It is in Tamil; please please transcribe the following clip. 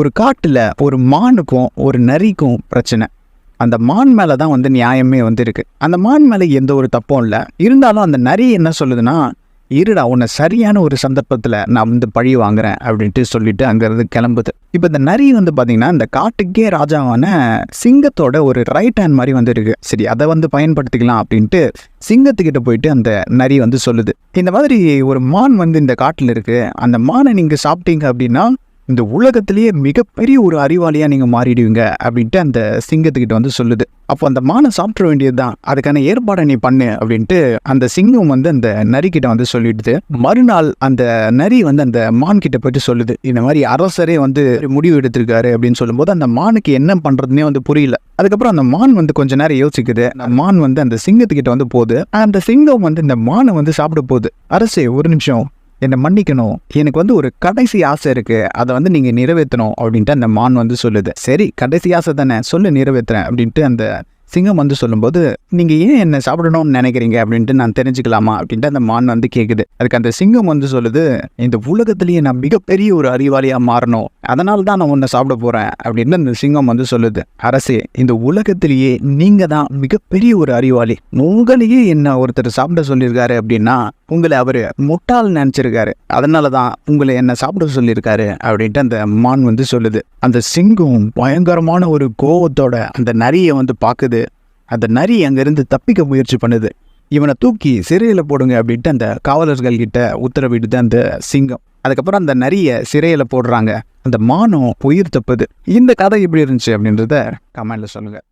ஒரு காட்டில் ஒரு மானுக்கும் ஒரு நரிக்கும் பிரச்சனை. அந்த மான் மேலே தான் வந்து நியாயமே வந்துருக்கு அந்த மான் மேலே எந்த ஒரு தப்பும் இல்லை. இருந்தாலும் அந்த நரி என்ன சொல்லுதுன்னா இருடா உன்னை சரியான ஒரு சந்தர்ப்பத்தில் நான் வந்து பழி வாங்குறேன் அப்படின்ட்டு சொல்லிட்டு அங்கேருந்து கிளம்புது. இப்போ இந்த நரி வந்து பார்த்தீங்கன்னா இந்த காட்டுக்கே ராஜாவான சிங்கத்தோட ஒரு ரைட் ஹேண்ட் மாதிரி வந்துருக்கு சரி அதை வந்து பயன்படுத்திக்கலாம் அப்படின்ட்டு சிங்கத்துக்கிட்ட போயிட்டு அந்த நரி வந்து சொல்லுது. இந்த மாதிரி ஒரு மான் வந்து இந்த காட்டில் இருக்கு. அந்த மானை நீங்கள் சாப்பிட்டீங்க அப்படின்னா இந்த உலகத்திலேயே மிகப்பெரிய ஒரு அறிவாளியாக நீங்கள் மாறிடுவீங்க அப்படின்ட்டு அந்த சிங்கத்துக்கிட்ட வந்து சொல்லுது. அப்போ அந்த மானை சாப்பிட வேண்டியது தான் அதுக்கான ஏற்பாடை நீ பண்ணு அப்படின்ட்டு அந்த சிங்கம் வந்து அந்த நரிக்கிட்ட வந்து சொல்லிடுது. மறுநாள் அந்த நரி வந்து அந்த மான் கிட்ட போயிட்டு சொல்லுது. இந்த மாதிரி அரசரே வந்து முடிவு எடுத்திருக்காரு அப்படின்னு சொல்லும்போது அந்த மானுக்கு என்ன பண்ணுறதுனே வந்து புரியல. அதுக்கப்புறம் அந்த மான் வந்து கொஞ்ச நேரம் யோசிக்குது. அந்த மான் வந்து அந்த சிங்கத்துக்கிட்ட வந்து போகுது. அந்த சிங்கம் வந்து இந்த மானை வந்து சாப்பிட போகுது. அரசே ஒரு நிமிஷம். என்னை மன்னிக்கணும். எனக்கு வந்து ஒரு கடைசி ஆசை இருக்கு. அதை வந்து நீங்க நிறைவேற்றணும் அப்படின்ட்டு அந்த மான் வந்து சொல்லுது. சரி கடைசி ஆசை தானே. சொல்லு நிறைவேற்றுறேன் அப்படின்ட்டு அந்த சிங்கம் வந்து சொல்லும்போது நீங்கள் ஏன் என்ன சாப்பிடணும்னு நினைக்கிறீங்க? அப்படின்ட்டு நான் தெரிஞ்சுக்கலாமா அப்படின்ட்டு அந்த மான் வந்து கேட்குது அதுக்கு அந்த சிங்கம் வந்து சொல்லுது இந்த உலகத்திலேயே நான் மிகப்பெரிய ஒரு அறிவாளியாக மாறணும். அதனால தான் நான் உன்னை சாப்பிட போகிறேன் அப்படின்னு அந்த சிங்கம் வந்து சொல்லுது. அரசே இந்த உலகத்திலேயே நீங்கள் தான் மிகப்பெரிய ஒரு அறிவாளி. உங்களையே என்ன ஒருத்தர் சாப்பிட சொல்லியிருக்காரு அப்படின்னா உங்களை அவர் முட்டாள் நினச்சிருக்காரு. அதனால தான் உங்களை என்ன சாப்பிட சொல்லியிருக்காரு. அப்படின்ட்டு அந்த மான் வந்து சொல்லுது. அந்த சிங்கம் பயங்கரமான ஒரு கோவத்தோட அந்த நரியை வந்து பார்க்குது அந்த நரி அங்கேருந்து தப்பிக்க முயற்சி பண்ணுது. இவனை தூக்கி சிறையில் போடுங்க அப்படின்ட்டு அந்த காவலர்கள் கிட்ட உத்தரவிடுது அந்த சிங்கம். அதுக்கப்புறம் அந்த நரியை சிறையில் போடுறாங்க. அந்த மானம் உயிர் தப்புது. இந்த கதை எப்படி இருந்துச்சு அப்படின்றத கமெண்டில் சொல்லுங்கள்